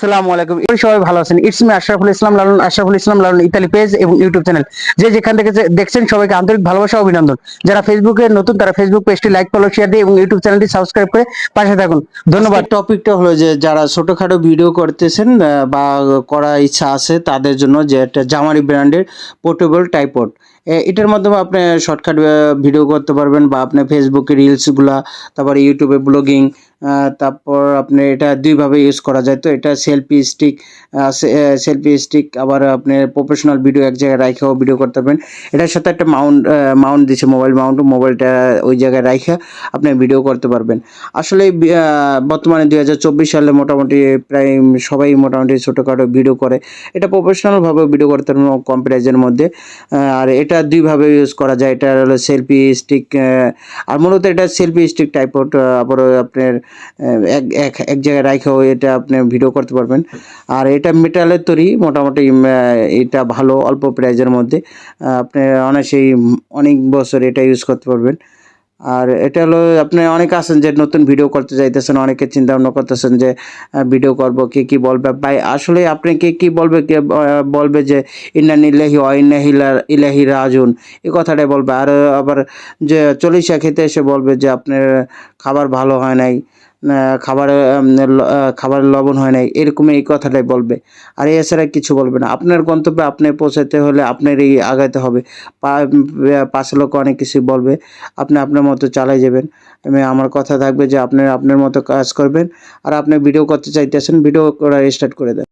আসসালামু আলাইকুম। সবাই ভালো ইউটিউব চ্যানেল যেখান থেকে দেখছেন সবাইকে আন্তরিক ভালোবাসা অভিনন্দন। যারা নতুন, তারা ফেসবুক পেজটি লাইক এবং ইউটিউব চ্যানেলটি থাকুন। ধন্যবাদ। যে, যারা ছোটখাটো ভিডিও করতেছেন বা করার ইচ্ছা আছে তাদের জন্য যে একটা জামারি ব্র্যান্ডের পোর্টেবল টাইপড এটার মাধ্যমে আপনি শর্টকাট ভিডিও করতে পারবেন বা আপনি ফেসবুকে রিলসগুলা তারপরে ইউটিউবে ব্লগিং তারপর আপনি এটা দুইভাবে ইউজ করা যায়। তো এটা সেলফি স্টিক সেলফি স্টিক আবার আপনি প্রফেশনাল ভিডিও এক জায়গায় রাখাও ভিডিও করতে পারবেন। এটার সাথে একটা মাউন্ট মাউন্ট দিচ্ছে মোবাইল মাউন্ট মোবাইলটা ওই জায়গায় রাখা আপনি ভিডিও করতে পারবেন। আসলে বর্তমানে দুই হাজার চব্বিশ সালে মোটামুটি প্রায় সবাই মোটামুটি ছোটোখাটো ভিডিও করে। এটা প্রফেশনালভাবে ভিডিও করতে পারবেন কম মধ্যে। আর এটা দুইভাবে ইউজ করা যায়। এটা হলো সেলফি স্টিক আর মূলত এটা সেলফি স্টিক টাইপ আবার আপনার এক এক এক জায়গায় রাখেও এটা আপনি ভিডিও করতে পারবেন। আর এটা মেটালের তৈরি, মোটামুটি এটা ভালো, অল্প প্রাইজের মধ্যে। আপনি অনেকেই অনেক বছর এটা ইউজ করতে পারবেন। আর এটা হলো, আপনি অনেকে আছেন যে নতুন ভিডিও করতে চাইতেছেন অনেকে চিন্তা ভাবনা করতেছেন যে ভিডিও করব, কে কি বলবে? ভাই, আসলে আপনি কে কি বলবে, কে বলবে যে ইন্নান ইলাহি অ ইন্নাহিলা ইলাহি রাজুন এই কথাটাই বলবে। আর আবার যে চল্লিশা খেতে এসে বলবে যে, আপনার খাবার ভালো হয় নাই। খাবার খাবারের লবণ হয় নাই, এরকম এই কথাটাই বলবে। আর এছাড়া কিছু বলবে না। আপনার গন্তব্যে আপনি পৌঁছাতে হলে আপনার এই আগাইতে হবে। পা- পাশে লোক অনেক কিছু বলবে। আপনি আপনার মতো চালাই যাবেন। আমি, আমার কথা থাকবে যে আপনি আপনার মতো কাজ করবেন। আর আপনি ভিডিও করতে চাইতেছেন ভিডিও করা স্টার্ট করে দেন।